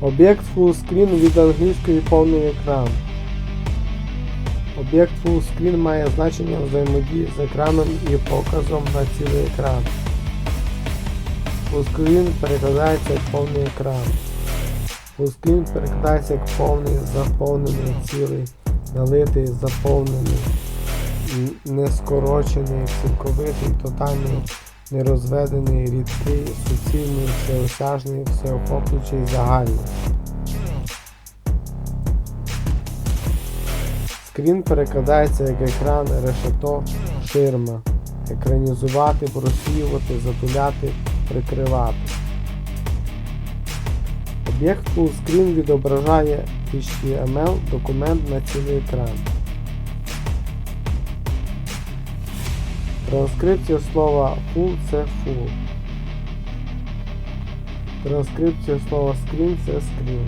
Об'єкт fullscreen від англійської повний екран. Об'єкт fullscreen має значення взаємодії з екраном і показом на цілий екран. Fullscreen перекладається як повний екран. Fullscreen перекладається як повний, заповнений, цілий, налитий, заповнений, нескорочений, цілковитий, тотальний, нерозведений, рідкий, суцільний, всеосяжний, всеохоплюючий, загальний. Скрін перекладається як екран, решето, ширма. Екранізувати, просіювати, затуляти, прикривати. Об'єкт fullscreen відображає HTML документ на цілий екран. Транскрипція слова full це full. Транскрипція слова screen це screen.